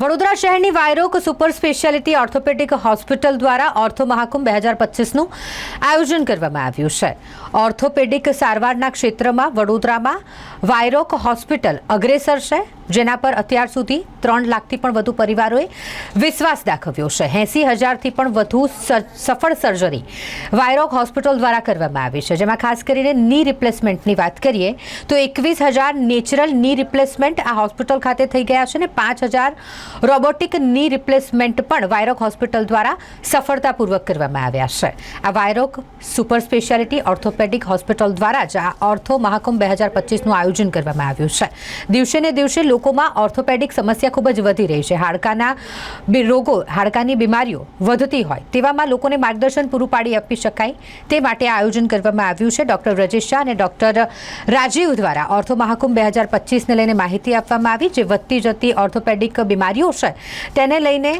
વડોદરા શહેરની વાયરોક super speciality orthopaedic hospital દ્વારા ortho Mahakumbh બે હજાર પચીસનું આયોજન કરવામાં આવ્યું છે. ઓર્થોપેડિક સારવારના ક્ષેત્રમાં વડોદરામાં વાયરોક હોસ્પિટલ અગ્રેસર છે, જેના પર અત્યાર સુધી ત્રણ લાખથી પણ વધુ પરિવારોએ વિશ્વાસ દાખવ્યો છે. એંસી હજારથી પણ વધુ સફળ સર્જરી વાયરોક હોસ્પિટલ દ્વારા કરવામાં આવી છે. જેમાં ખાસ કરીને ની રિપ્લેસમેન્ટની વાત કરીએ, તો એકવીસ હજાર નેચરલની રિપ્લેસમેન્ટ આ હોસ્પિટલ ખાતે થઈ ગયા છે ને પાંચ હજાર રોબોટિકની રિપ્લેસમેન્ટ પણ વાયરોક હોસ્પિટલ દ્વારા સફળતાપૂર્વક કરવામાં આવ્યા છે. આ વાયરોક સુપર સ્પેશિયાલિટી ઓર્થોપેડિક હોસ્પિટલ દ્વારા જ આ ઓર્થો મહાકુંભ બે હજાર પચીસનું આયોજન કરવામાં આવ્યું છે. દિવસે ને દિવસે લોકોમાં ઓર્થોપેડિક સમસ્યા ખૂબ જ વધી રહી છે. હાડકાના રોગો, હાડકાની બીમારીઓ વધતી હોય તેવામાં લોકોને માર્ગદર્શન પૂરું પાડી આપી શકાય તે માટે આયોજન કરવામાં આવ્યું છે. ડૉક્ટર વ્રજેશ શાહ અને ડૉક્ટર રાજીવ દ્વારા ઓર્થો મહાકુંભ બે હજાર પચીસને લઈને માહિતી આપવામાં આવી, જે વધતી જતી ઓર્થોપેડિક બીમારીઓ છે. તેને લઈને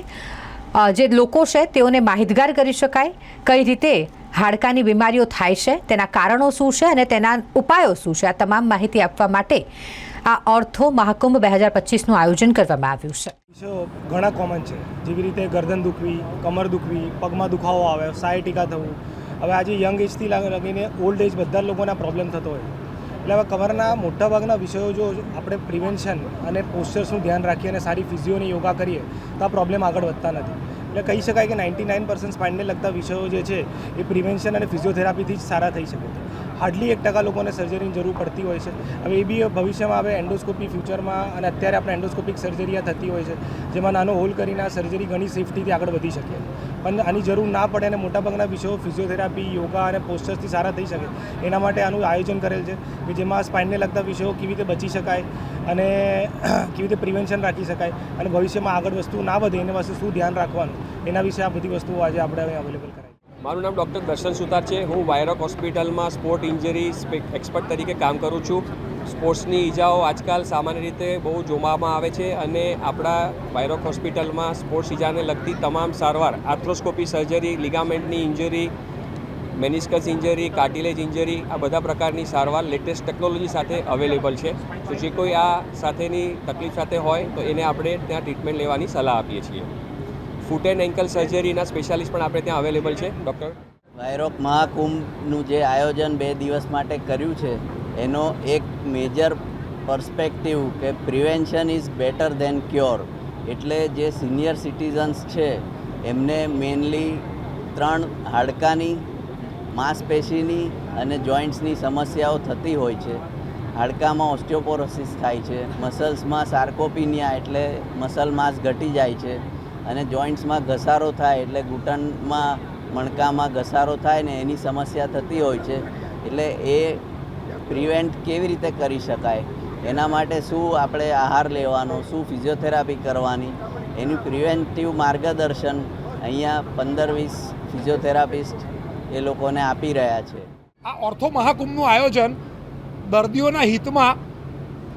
જે લોકો છે તેઓને માહિતગાર કરી શકાય કઈ રીતે હાડકાની બીમારીઓ થાય છે, તેના કારણો શું છે અને તેના ઉપાયો શું છે. આ તમામ માહિતી આપવા માટે આ ઓર્થો મહાકુંભ બે હજાર પચીસનું આયોજન કરવામાં આવ્યું છે. ઘણા કોમન છે. જેવી રીતે ગરદન દુખવી, કમર દુખવી, પગમાં દુખાવો આવે, સાયટિકા થવું. હવે આજે યંગ એજથી લગીને ઓલ્ડ એજ બધા લોકોના પ્રોબ્લેમ થતો હોય. એટલે હવે કમરના મોટાભાગના વિષયો જો આપણે પ્રિવેન્શન અને પોસ્ચર્સનું ધ્યાન રાખીએ અને સારી ફિઝિયોની યોગા કરીએ, તો આ પ્રોબ્લેમ આગળ વધતા નથી. એટલે કહી શકાય કે નાઇન્ટી નાઇન પર્સન્ટ સ્પાઇનને લગતા વિષયો જે છે, એ પ્રિવેન્શન અને ફિઝિયોથેરાપીથી જ સારા થઈ શકે છે. હાર્ડલી એક ટકા લોકોને સર્જરીની જરૂર પડતી હોય છે. હવે એ બી ભવિષ્યમાં હવે એન્ડોસ્કોપી ફ્યુચરમાં અને અત્યારે આપણે એન્ડોસ્કોપિક સર્જરી આ થતી હોય છે, જેમાં નાનો હોલ કરીને આ સર્જરી ઘણી સેફટીથી આગળ વધી શકે. પણ આની જરૂર ના પડે અને મોટાભાગના વિષયો ફિઝિયોથેરાપી યોગા અને પોસ્ટર્સથી સારા થઈ શકે. એના માટે આનું આયોજન કરેલ છે કે જેમાં સ્પાઇનને લગતા વિષયો કેવી રીતે બચી શકાય અને કેવી રીતે પ્રિવેન્શન રાખી શકાય અને ભવિષ્યમાં આગળ વસ્તુ ના વધે એને પાસે શું ધ્યાન રાખવાનું, એના વિશે આ બધી વસ્તુઓ આજે આપણે અવેલેબલ કરાવી મારું નામ ડૉક્ટર દર્શન સુતાર છે. હું વાયરોક હોસ્પિટલમાં સ્પોર્ટ ઇન્જરી એક્સપર્ટ તરીકે કામ કરું છું. સ્પોર્ટ્સની ઈજાઓ આજકાલ સામાન્ય રીતે બહુ જોવામાં આવે છે અને આપણા વાયરોક હોસ્પિટલમાં સ્પોર્ટ્સ ઈજાને લગતી તમામ સારવાર, arthroscopy surgery, લિગામેન્ટની injury, meniscus injury, cartilage injury, આ બધા પ્રકારની સારવાર લેટેસ્ટ ટેકનોલોજી સાથે અવેલેબલ છે. તો જે કોઈ આ સાથેની તકલીફ સાથે હોય તો એને આપણે ત્યાં ટ્રીટમેન્ટ લેવાની સલાહ આપીએ છીએ. ફૂટ એન્ડ એન્કલ સર્જરીના સ્પેશિયાલિસ્ટ પણ આપણે ત્યાં અવેલેબલ છે. ડૉક્ટર? વાયરોક મહાકુંભનું જે આયોજન બે દિવસ માટે કર્યું છે, એનો એક મેજર પર્સપેક્ટિવ કે prevention is better than cure એટલે જે સિનિયર સિટીઝન્સ છે, એમને મેનલી ત્રણ હાડકાની, માંસપેશીની અને જોઈન્ટ્સની સમસ્યાઓ થતી હોય છે. હાડકામાં ઓસ્ટિયોપોરોસિસ થાય છે મસલ્સમાં સાર્કોપિનિયા એટલે મસલ માસ ઘટી જાય છે. અને જોઈન્ટ્સમાં ઘસારો થાય એટલે ઘૂંટણમાં મણકામાં ઘસારો થાય ને એની સમસ્યા થતી હોય છે. એટલે એ પ્રિવેન્ટ કેવી રીતે કરી શકાય? એના માટે શું આપણે આહાર લેવાનો, શું ફિઝિયોથેરાપી કરવાની? એનું પ્રિવેન્ટિવ માર્ગદર્શન અહીંયા પંદર વીસ ફિઝિયોથેરાપિસ્ટ એ લોકોને આપી રહ્યા છે. આ ઓર્થો મહાકુંભનું આયોજન દર્દીઓના હિતમાં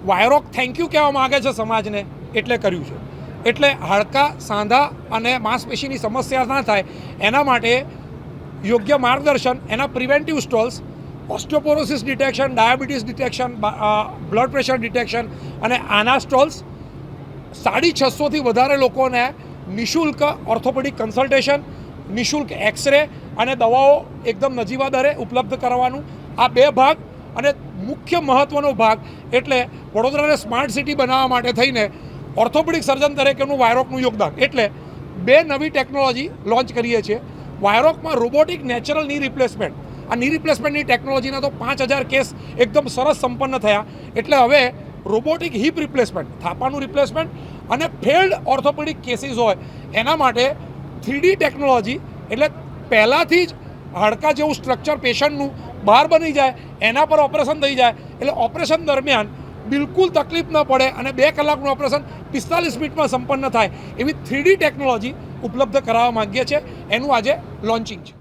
વાયરોક થેન્ક યુ કહેવા માગે છે સમાજને, એટલે કર્યું છે. એટલે હાડકા, સાંધા અને માંસપેશીની સમસ્યા ના થાય, એના માટે યોગ્ય માર્ગદર્શન, એના preventive stalls osteoporosis detection, diabetes detection blood pressure detection અને આના સ્ટોલ્સ. સાડી છસોથી વધારે લોકોને નિઃશુલ્ક ઓર્થોપેડિક કન્સલ્ટેશન, નિઃશુલ્ક એક્સરે અને દવાઓ એકદમ નજીવા દરે ઉપલબ્ધ કરવાનું આ બે ભાગ અને મુખ્ય મહત્ત્વનો ભાગ એટલે વડોદરાને સ્માર્ટ સિટી બનાવવા માટે થઈને ઓર્થોપેડિક સર્જન તરીકેનું વાયરોકનું યોગદાન. એટલે બે નવી ટેકનોલોજી લોન્ચ કરીએ છીએ. વાયરોકમાં રોબોટિક નેચરલની રિપ્લેસમેન્ટ આ ની રિપ્લેસમેન્ટની ટેકનોલોજીના તો પાંચ હજાર કેસ એકદમ સરસ સંપન્ન થયા. એટલે હવે રોબોટિક હિપ રિપ્લેસમેન્ટ થાપાનું રિપ્લેસમેન્ટ અને ફેલ્ડ ઓર્થોપેડિક કેસીસ હોય, એના માટે થ્રીડી ટેકનોલોજી એટલે પહેલાંથી જ હાડકા જેવું સ્ટ્રક્ચર પેશન્ટનું બહાર બની જાય, એના પર ઓપરેશન થઈ જાય. એટલે ઓપરેશન દરમિયાન બિલકુલ તકલીફ ન પડે અને બે કલાકનું ઓપરેશન પિસ્તાલીસ મિનિટમાં સંપન્ન થાય. એવી થ્રીડી ટેકનોલોજી ઉપલબ્ધ કરાવવા માંગીએ છીએ. એનું આજે લોન્ચિંગ છે.